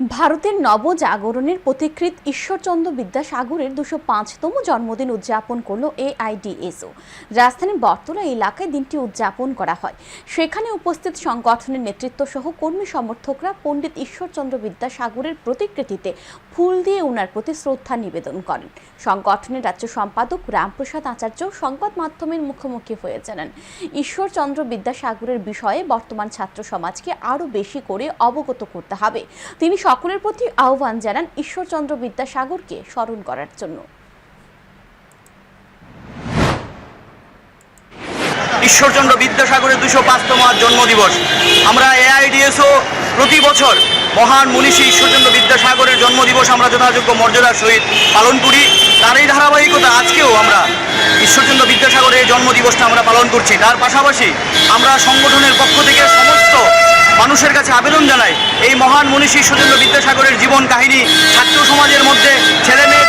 ভারতের নবজাগরণের পথিকৃৎ ঈশ্বরচন্দ্র বিদ্যাসাগরের দুশো পাঁচতম জন্মদিন উদযাপন করল এআইডিএসও। রাজধানীর বটতলা এলাকায় দিনটি উদযাপন করা হয়। সেখানে উপস্থিত সংগঠনের নেতৃত্ব সহ কর্মী সমর্থকরা পণ্ডিত ঈশ্বরচন্দ্র বিদ্যাসাগরের প্রতিকৃতিতে ফুল দিয়ে ওনার প্রতি শ্রদ্ধা নিবেদন করেন। সংগঠনের রাজ্য সম্পাদক রামপ্রসাদ আচার্য সংবাদ মাধ্যমের মুখোমুখি হয়ে জানান, ঈশ্বরচন্দ্র বিদ্যাসাগরের বিষয়ে বর্তমান ছাত্র সমাজকে আরও বেশি করে অবগত করতে হবে। তিনি সকলের প্রতি আহ্বান জানান ঈশ্বরচন্দ্র বিদ্যাসাগরকে স্মরণ করার জন্য। ঈশ্বরচন্দ্র বিদ্যাসাগরের দুশো পাঁচতম জন্মদিবস। আমরা এআইডিএসও প্রতি বছর মহান মনীষী ঈশ্বরচন্দ্র বিদ্যাসাগরের জন্মদিবস আমরা যথাযোগ্য মর্যাদার সহিত পালন করি। তার এই ধারাবাহিকতা আজকেও আমরা ঈশ্বরচন্দ্র বিদ্যাসাগরের জন্মদিবসটা আমরা পালন করছি। তার পাশাপাশি আমরা সংগঠনের পক্ষ থেকে সমস্ত মানুষের কাছে আবেদন জানাই এই মহান মনীষী ঈশ্বরচন্দ্র বিদ্যাসাগরের জীবন কাহিনী ছাত্র সমাজের মধ্যে ছেলে মেয়েদের